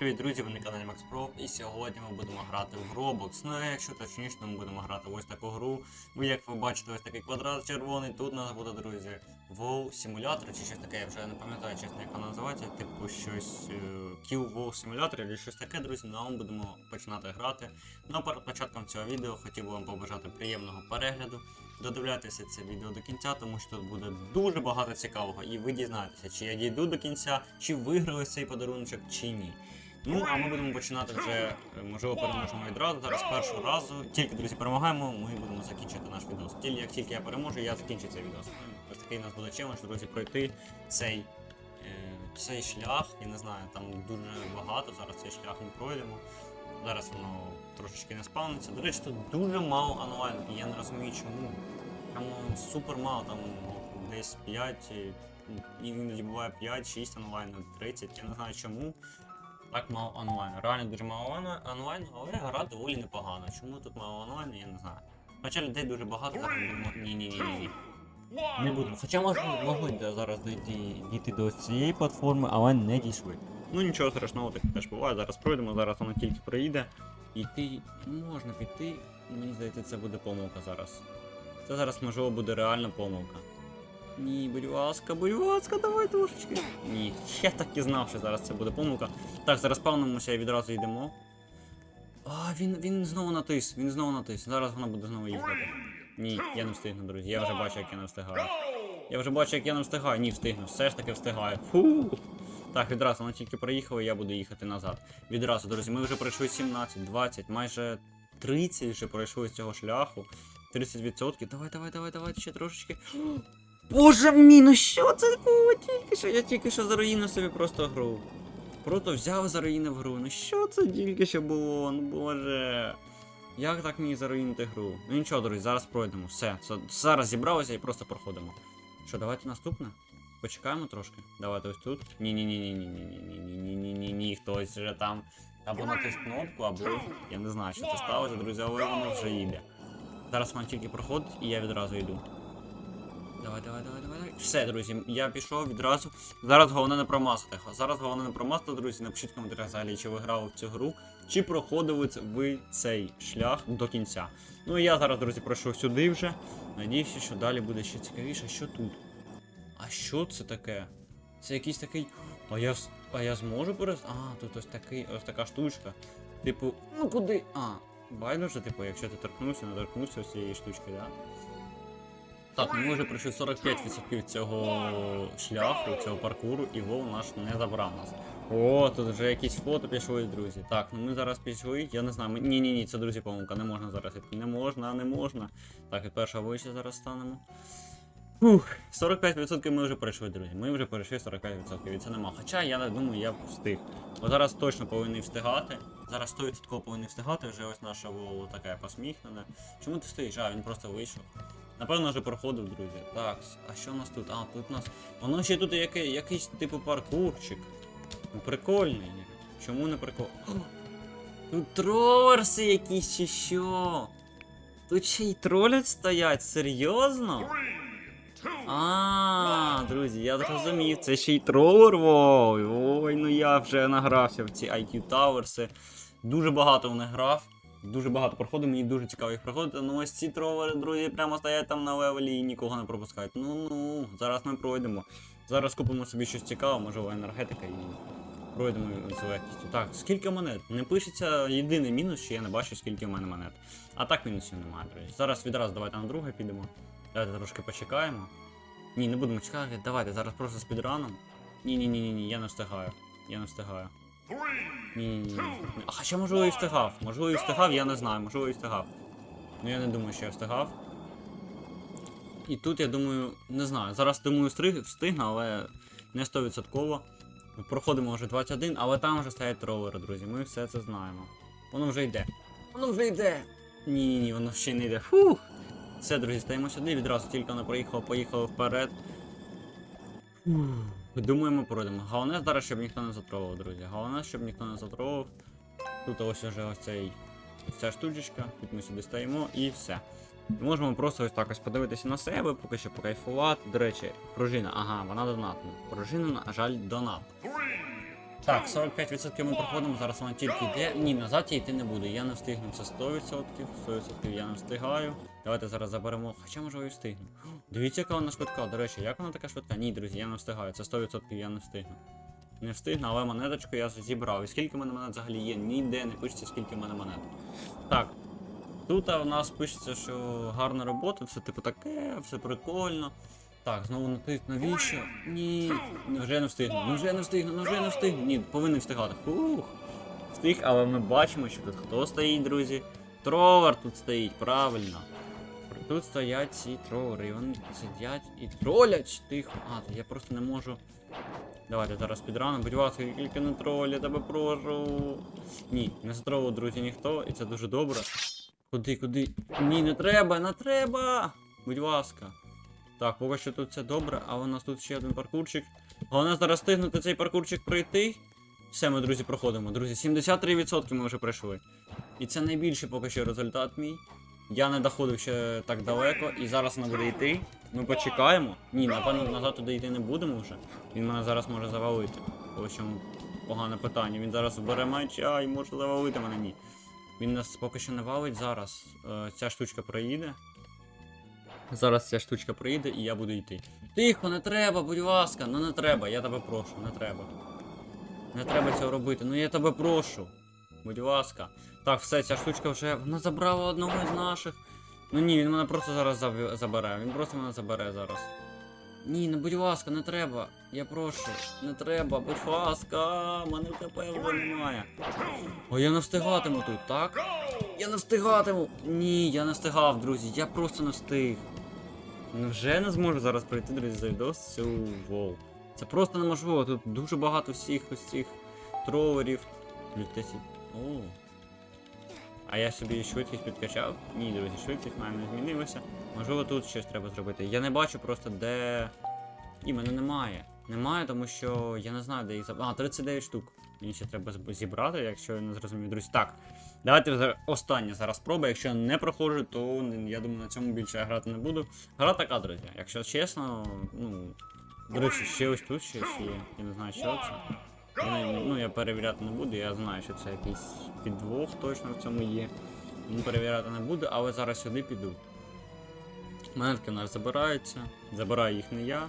привіт, друзі! Ви на каналі Max Pro, і сьогодні ми будемо грати в Roblox. Ну, а якщо точніше, то ми будемо грати в ось таку гру. Ви як ви бачите, ось такий квадрат червоний. Тут у нас буде, друзі, WoW симулятор чи щось таке, я вже не пам'ятаю, чесно, як воно називається. Типу щось е, Kill WoW симулятор чи щось таке, друзі. Ну, а ми будемо починати грати. Ну а перед початком цього відео хотів би вам побажати приємного перегляду. Додивляйтеся це відео до кінця, тому що тут буде дуже багато цікавого, і ви дізнаєтеся, чи я дійду до кінця, чи виграю цей подаруночок, чи ні. Ну, а ми будемо починати вже, е, можливо, переможемо відразу. Зараз першого разу. Тільки, друзі, перемагаємо, ми будемо закінчити наш відос. Тільки як тільки я переможу, я закінчу цей відос. Ось такий у нас буде челендж, друзі, пройти цей, е, цей шлях. Я не знаю, там дуже багато. Зараз цей шлях ми пройдемо. Зараз воно трошечки не спавниться. До речі, тут дуже мало онлайн, і я не розумію чому. Там ну, супер мало, там ну, десь 5, і іноді буває 5-6 онлайн, 30, я не знаю чому. Так мало онлайн. Реально дуже мало онлайн- але гра доволі непогана. Чому тут мало онлайн, я не знаю. Хоча людей дуже багато, зараз будемо. Ні, ні, ні, ні. Не будемо. Хоча можна, могли зараз дійти, дійти до цієї платформи, але не дійшли. Ну нічого страшного, таке теж буває. Зараз пройдемо, зараз воно тільки приїде. Іти можна піти. Мені здається, це буде помилка зараз. Це зараз можливо буде реальна помилка. Ні, будь ласка, будь ласка, давай трошечки. Ні, я так і знав, що зараз це буде помилка. Так, зараз спавнимося і відразу йдемо. А, він, він знову натис, він знову натис. Зараз вона буде знову їхати. Ні, я не встигну, друзі. Я вже бачу, як я не встигаю. Я вже бачу, як я не встигаю. Ні, встигну. Все ж таки встигаю. Фу. Так, відразу вона тільки проїхала, і я буду їхати назад. Відразу, друзі, ми вже пройшли 17, 20, майже 30 вже пройшли з цього шляху. 30%. Давай, давай, давай, давай, ще трошечки. Боже мій, ну що це було тільки що? Я тільки що заруїнив собі просто гру. Просто взяв заруїнив гру. Ну що це тільки що було? Ну боже. Як так мені заруїнити гру? Ну нічого, друзі, зараз пройдемо. Все. Зараз зібралися і просто проходимо. Що, давайте наступне? Почекаємо трошки. Давайте ось тут. ні ні ні ні ні ні ні ні ні ні ні ні хтось вже там. Або натиск кнопку, або. Я не знаю, що це сталося, друзі, але воно вже йде. Зараз воно тільки проходить і я відразу йду. Давай, давай, давай, давай, давай. Все, друзі, я пішов відразу. Зараз головне не промазати. Зараз головне не промазати, друзі. Напишіть в взагалі, чи ви грали в цю гру, чи проходили ви цей шлях до кінця. Ну і я зараз, друзі, пройшов сюди вже. Надіюся, що далі буде ще цікавіше. Що тут? А що це таке? Це якийсь такий. А я, а я зможу перес... А, тут ось такий, ось така штучка. Типу, ну куди? А, байдуже, типу, якщо ти торкнувся, не торкнувся ось цієї штучки, да? Так, ми вже пройшли 45% цього шляху, цього паркуру, і Вов наш не забрав нас. О, тут вже якісь фото пішли, друзі. Так, ну ми зараз пішли. Я не знаю. Ми... Ні, це друзі, помилка. Не можна зараз. Не можна, не можна. Так, від першого вище зараз станемо. Фух, 45% ми вже пройшли, друзі. Ми вже перейшли 45%, і це нема. Хоча я не думаю, я встиг. Бо зараз точно повинен встигати. Зараз 100% повинен встигати, вже ось наша Вова така посміхнена. Чому ти стоїш? А, він просто вийшов. Напевно, вже проходив, друзі. Так, а що у нас тут? А, тут у нас. Воно ще тут яке, якийсь типу паркурчик. Ну, Прикольний. Чому не прикол? О, Тут тролерси якісь чи що? Тут ще й тролять стоять, серйозно? А, друзі, я зрозумів, це ще й тролер, ой, ой, ну я вже награвся в ці IQ Towers. Дуже багато в них грав. Дуже багато проходив, мені дуже цікаво їх проходити. Ну ось ці тровери, друзі, прямо стоять там на левелі і нікого не пропускають. Ну ну, зараз ми пройдемо. Зараз купимо собі щось цікаве, можливо, енергетика і пройдемо з легкістю. Так, скільки монет? Не пишеться єдиний мінус, що я не бачу, скільки в мене монет. А так мінусів немає, друзі. Зараз відразу давайте на друге підемо. Давайте трошки почекаємо. Ні, не будемо чекати, давайте зараз просто спідраном. Ні, ні, ні, ні, ні, я не встигаю. Я не встигаю. Ні, ні, ні. А хоча можливо і встигав. Можливо і встигав, я не знаю, можливо і встигав. Ну я не думаю, що я встигав. І тут я думаю, не знаю. Зараз думаю встигну, але не 100%. Проходимо вже 21, але там вже стоять тролери, друзі. Ми все це знаємо. Воно вже йде. Воно вже йде. Ні, ні, ні, воно ще не йде. Фух. Все, друзі, стаємо сюди, відразу тільки воно проїхало, поїхало вперед. Фух. Думаю, ми пройдемо. Головне зараз, щоб ніхто не затровував, друзі. Головне, щоб ніхто не затровував. Тут ось уже ось цей ця штучечка, тут ми сюди стоїмо і все. Можемо просто ось так ось подивитися на себе, поки що покайфувати. До речі, пружина, ага, вона донатна. Пружина, на жаль, донат. Так, 45% ми проходимо, зараз вона тільки йде. Ні, назад я йти не буду. Я не встигну. Це 100%. 100% я не встигаю. Давайте зараз заберемо. Хоча може і встигну. Дивіться, яка вона швидка. До речі, як вона така швидка? Ні, друзі, я не встигаю. Це 100% я не встигну. Не встигну, але монеточку я зібрав. І скільки в мене монет взагалі є? Ніде не пишеться, скільки в мене монет. Так. Тут в нас пишеться, що гарна робота, все типу таке, все прикольно. Так, знову натиск, навіщо? Ні, вже не встигну, ну вже не встигну, ну вже не встигну. Ні, повинен встигати. Фух. Встиг, але ми бачимо, що тут хто стоїть, друзі. Тровер тут стоїть, правильно. Тут стоять ці тровери, і вони сидять і тролять тихо. А, я просто не можу. Давайте зараз підрано. Будь ласка, тільки не троль, я тебе прошу. Ні, не затролив, друзі, ніхто, і це дуже добре. Куди, куди? Ні, не треба, не треба! Будь ласка. Так, поки що тут все добре, а у нас тут ще один паркурчик. Головне зараз стигнути цей паркурчик пройти. Все, ми, друзі, проходимо. Друзі, 73% ми вже пройшли. І це найбільший поки що результат мій. Я не доходив ще так далеко, і зараз вона буде йти. Ми почекаємо. Ні, напевно, назад туди йти не будемо вже. Він мене зараз може завалити. Ось чому погане питання. Він зараз бере меча і може завалити мене. Ні. Він нас поки що не валить зараз. Е, ця штучка проїде. Зараз ця штучка проїде і я буду йти. Тихо, не треба, будь ласка, ну не треба, я тебе прошу, не треба. Не треба цього робити, ну я тебе прошу. Будь ласка. Так, все, ця штучка вже. Вона забрала одного з наших. Ну ні, він мене просто зараз заб- забере. Він просто мене забере зараз. Ні, ну будь ласка, не треба. Я прошу. Не треба, будь ласка, мене КП вже немає. Ой, я не встигатиму тут, так? Я не встигатиму. Ні, я не встигав, друзі. Я просто не встиг. Невже не зможу зараз пройти, друзі, за цю вол. Це просто неможливо. Тут дуже багато всіх ось цих тролерів. Плюс 10. О. А я собі швидкість підкачав? Ні, друзі, швидкість в мене не змінилася. Можливо, тут щось треба зробити. Я не бачу просто де. Ні, мене немає. Немає, тому що я не знаю, де їх забрати. А, 39 штук. Мені ще треба зібрати, якщо я не зрозумів. Друзі, так. Давайте остання зараз спроба. Якщо не проходжу, то я думаю, на цьому більше я грати не буду. Гра така, друзі. Якщо чесно, ну. До речі, ще ось тут щось є. Я не знаю, що це. Я ну, я перевіряти не буду, я знаю, що це якийсь підвох точно в цьому є. Ну, перевіряти не буду, але зараз сюди піду. Монетки в нас забираються, забираю їх не я.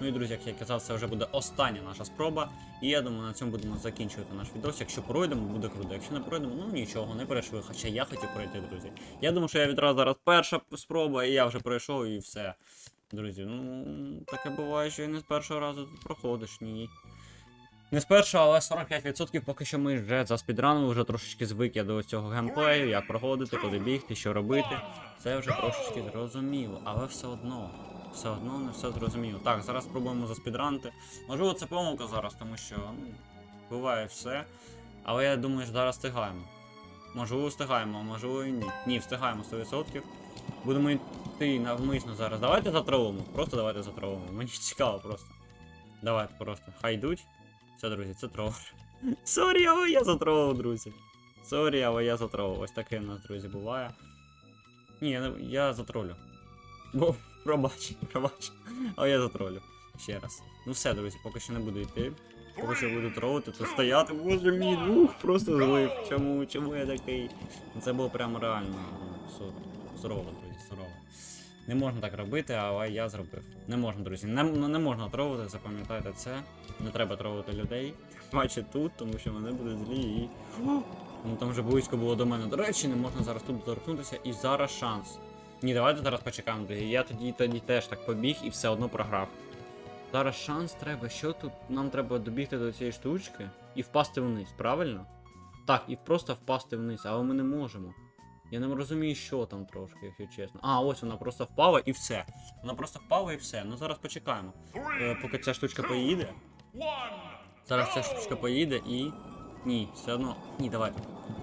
Ну і друзі, як я казав, це вже буде остання наша спроба. І я думаю, на цьому будемо закінчувати наш відос. Якщо пройдемо, буде круто. Якщо не пройдемо, ну нічого, не перейшли. Хоча я хотів пройти, друзі. Я думаю, що я відразу зараз перша спроба, і я вже пройшов, і все. Друзі, ну таке буває, що і не з першого разу ти проходиш, ні. Не з першого, але 45% поки що ми вже за спідраном, вже трошечки звик я до цього геймплею, як проходити, куди бігти, що робити. Це вже трошечки зрозуміло, але все одно. Все одно не все зрозуміло. Так, зараз спробуємо заспідранити. Можливо, це помилка зараз, тому що ну, буває все. Але я думаю, що зараз встигаємо. Можливо, встигаємо, а можливо і ні. Ні, встигаємо 100%. Будемо йти навмисно зараз. Давайте затролимо. Просто давайте затролимо. Мені цікаво просто. Давайте просто. Хай йдуть. Все, друзі, це тролер. Сорі, але я затролив, друзі. Сорі, але я затролив. Ось таке в нас, друзі, буває. Ні, я, я затролю. Бо, пробач, пробач. Але я затролю. Ще раз. Ну все, друзі, поки що не буду йти. Поки що буду тролити, то стояти, боже мій дух, просто злив. Чому, чому я такий? Ну, Це було прямо реально ну, сурово. Не можна так робити, але я зробив. Не можна, друзі. Не, ну, не можна тровити, запам'ятайте це. Не треба тровити людей. Бачите тут, тому що вони будуть злі і. Ну там вже близько було до мене. До речі, не можна зараз тут торкнутися, і зараз шанс. Ні, давайте зараз почекаємо, друзі. Я тоді тоді теж так побіг і все одно програв. Зараз шанс треба. Що тут? Нам треба добігти до цієї штучки і впасти вниз, правильно? Так, і просто впасти вниз, але ми не можемо. Я не розумію, що там трошки, якщо чесно. А, ось вона просто впала і все. Вона просто впала і все. Ну зараз почекаємо. Е, поки ця штучка поїде. Зараз ця штучка поїде і. Ні, все одно. Ні, давайте.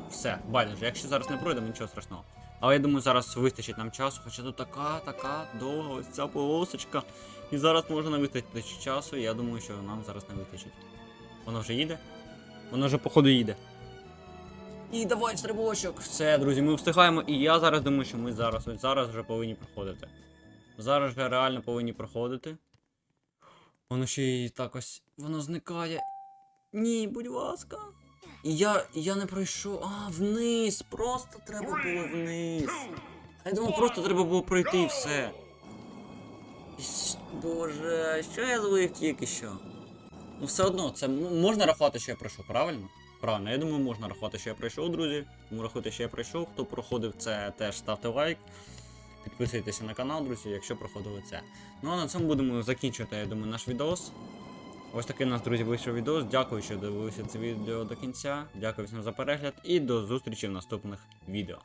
Все, байдуже. Якщо зараз не пройдемо, нічого страшного. Але я думаю, зараз вистачить нам часу, хоча тут така, така довга ось ця полосочка. І зараз може не вистачити часу, і я думаю, що нам зараз не вистачить. Воно вже їде? Воно вже походу їде. І давай стрибочок. Все, друзі, ми встигаємо, і я зараз думаю, що ми зараз, ось зараз вже повинні проходити. Зараз вже реально повинні проходити. Воно ще й так ось. Воно зникає. Ні, будь ласка. І я, я не пройшов. А, вниз. Просто треба було вниз. А я думав, просто треба було пройти і все. Боже, що я злив тільки що? Ну все одно, це можна рахувати, що я пройшов, правильно? Правильно, я думаю, можна рахувати, що я пройшов, друзі. Тому рахуйте, що я пройшов. Хто проходив це, теж ставте лайк. Підписуйтеся на канал, друзі, якщо проходили це. Ну а на цьому будемо закінчувати, я думаю, наш відос. Ось такий у нас, друзі, вийшов відос. Дякую, що дивилися це відео до кінця. Дякую всім за перегляд і до зустрічі в наступних відео.